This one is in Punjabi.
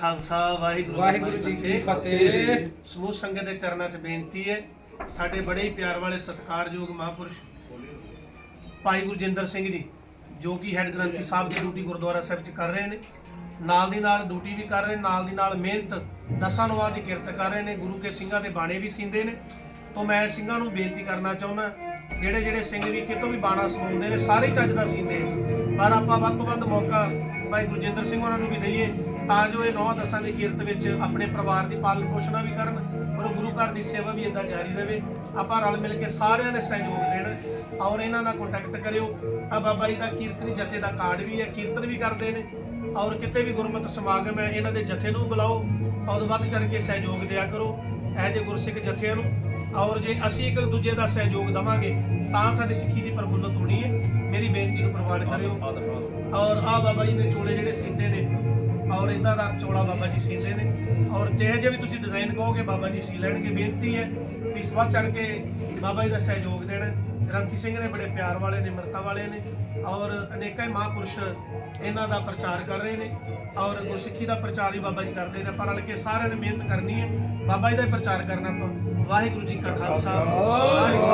ਖਾਲਸਾ ਵਾਹਿਗੁਰੂ ਵਾਹਿਗੁਰੂ ਜੀ ਕੀ ਫਤਿਹ। ਸਮੂਹ ਸੰਗਤ ਦੇ ਚਰਨਾਂ 'ਚ ਬੇਨਤੀ ਹੈ ਸਾਡੇ ਬੜੇ ਹੀ ਪਿਆਰ ਵਾਲੇ ਸਤਿਕਾਰਯੋਗ ਮਹਾਪੁਰਸ਼ ਭਾਈ ਗੁਰਜਿੰਦਰ ਸਿੰਘ ਜੀ ਜੋ ਕਿ ਹੈੱਡ ਗ੍ਰੰਥੀ ਸਾਹਿਬ ਦੀ ਡਿਊਟੀ ਗੁਰਦੁਆਰਾ ਸਾਹਿਬ 'ਚ ਕਰ ਰਹੇ ਨੇ। ਨਾਲ ਦੀ ਨਾਲ ਡਿਊਟੀ ਵੀ ਕਰ ਰਹੇ ਨੇ ਨਾਲ ਦੀ ਨਾਲ ਮਿਹਨਤ ਦਸਾਂ ਨਵਾਂ ਦੀ ਕਿਰਤ ਕਰ ਰਹੇ ਨੇ। ਗੁਰੂ ਕੇ ਸਿੰਘਾਂ ਦੇ ਬਾਣੇ ਵੀ ਸਿੰਦੇ ਨੇ। ਤੋਂ ਮੈਂ ਸਿੰਘਾਂ ਨੂੰ ਬੇਨਤੀ ਕਰਨਾ ਚਾਹੁੰਦਾ ਜਿਹੜੇ ਜਿਹੜੇ ਸਿੰਘ ਵੀ ਕਿਤੋਂ ਵੀ ਬਾਣਾ ਸਮਾਉਂਦੇ ਨੇ ਸਾਰੇ ਚੱਜ ਦਾ ਸਿੰਦੇ। ਪਰ ਆਪਾਂ ਵੱਧ ਤੋਂ ਵੱਧ ਮੌਕਾ ਭਾਈ ਗੁਰਜਿੰਦਰ ਸਿੰਘ ਉਹਨਾਂ ਨੂੰ ਵੀ ਦਈਏ, ਤਾਂ ਜੋ ਇਹ ਨੌ ਦਸਾਂ ਦੀ ਕਿਰਤ ਵਿੱਚ ਆਪਣੇ ਪਰਿਵਾਰ ਦੀ ਪਾਲਣ ਪੋਸ਼ਣਾ ਵੀ ਕਰਨ ਔਰ ਗੁਰੂ ਘਰ ਦੀ ਸੇਵਾ ਵੀ ਇਦਾਂ ਜਾਰੀ ਰਹੇ ਆਪਾਂ ਰਲ ਮਿਲ ਕੇ ਸਾਰਿਆਂ ਨੇ ਸਹਿਯੋਗ ਦੇਣ ਔਰ ਇਹਨਾਂ ਨਾਲ ਕੰਟੈਕਟ ਕਰਿਓ। ਆ ਬਾਬਾ ਜੀ ਦਾ ਕੀਰਤਨੀ ਜਥੇ ਦਾ ਕਾਰਡ ਵੀ ਹੈ, ਕੀਰਤਨ ਵੀ ਕਰਦੇ ਨੇ ਔਰ ਕਿਤੇ ਵੀ ਗੁਰਮਤਿ ਸਮਾਗਮ ਹੈ, ਇਹਨਾਂ ਦੇ ਜਥੇ ਨੂੰ ਬੁਲਾਓ ਔਰ ਵੱਧ ਚੜ ਕੇ ਸਹਿਯੋਗ ਦਿਆ ਕਰੋ, ਇਹ ਜੇ ਗੁਰਸਿੱਖ ਜਥਿਆਂ ਨੂੰ ਔਰ ਜੇ ਅਸੀਂ ਇੱਕ ਦੂਜੇ ਦਾ ਸਹਿਯੋਗ ਦਵਾਂਗੇ, ਤਾਂ ਸਾਡੀ ਸਿੱਖੀ ਦੀ ਪ੍ਰਫੁੱਲਤ ਹੋਣੀ ਹੈ। ਮੇਰੀ ਬੇਨਤੀ ਨੂੰ ਕਰਿਓ। ਔਰ ਆ ਬਾਬਾ ਜੀ ਨੇ ਚੋਲੇ ਜਿਹੜੇ ਸੀਤੇ ਨੇ, ਔਰ ਇਦਾਂ ਦਾ ਚੋਲਾ ਬਾਬਾ ਜੀ ਸੀਂਦੇ ਨੇ। ਔਰ ਜਿਹੇ ਜਿਹੇ ਵੀ ਤੁਸੀਂ ਡਿਜ਼ਾਈਨ ਕਹੋਗੇ, ਬਾਬਾ ਜੀ ਸੀ ਲੈਣਗੇ, ਬੇਨਤੀ ਹੈ ਵੀ ਸਵਾ ਚੜ ਕੇ ਬਾਬਾ ਜੀ ਦਾ ਸਹਿਯੋਗ ਦੇਣ ਗ੍ਰੰਥੀ ਸਿੰਘ ਨੇ ਬੜੇ ਪਿਆਰ ਵਾਲੇ ਨੇ ਮਿਰਤਾ ਵਾਲੇ ਨੇ, ਔਰ ਅਨੇਕਾਂ ਹੀ ਮਹਾਂਪੁਰਸ਼ ਇਹਨਾਂ ਦਾ ਪ੍ਰਚਾਰ ਕਰ ਰਹੇ ਨੇ। ਔਰ ਗੁਰਸਿੱਖੀ ਦਾ ਪ੍ਰਚਾਰ ਹੀ ਬਾਬਾ ਜੀ ਕਰਦੇ ਨੇ, ਪਰ ਰਲ ਕੇ ਸਾਰਿਆਂ ਨੇ ਮਿਹਨਤ ਕਰਨੀ ਹੈ। ਬਾਬਾ ਜੀ ਦਾ ਹੀ ਪ੍ਰਚਾਰ ਕਰਨਾ ਆਪਾਂ। ਵਾਹਿਗੁਰੂ ਜੀ ਕਾ ਖਾਲਸਾ, ਵਾਹਿਗੁਰੂ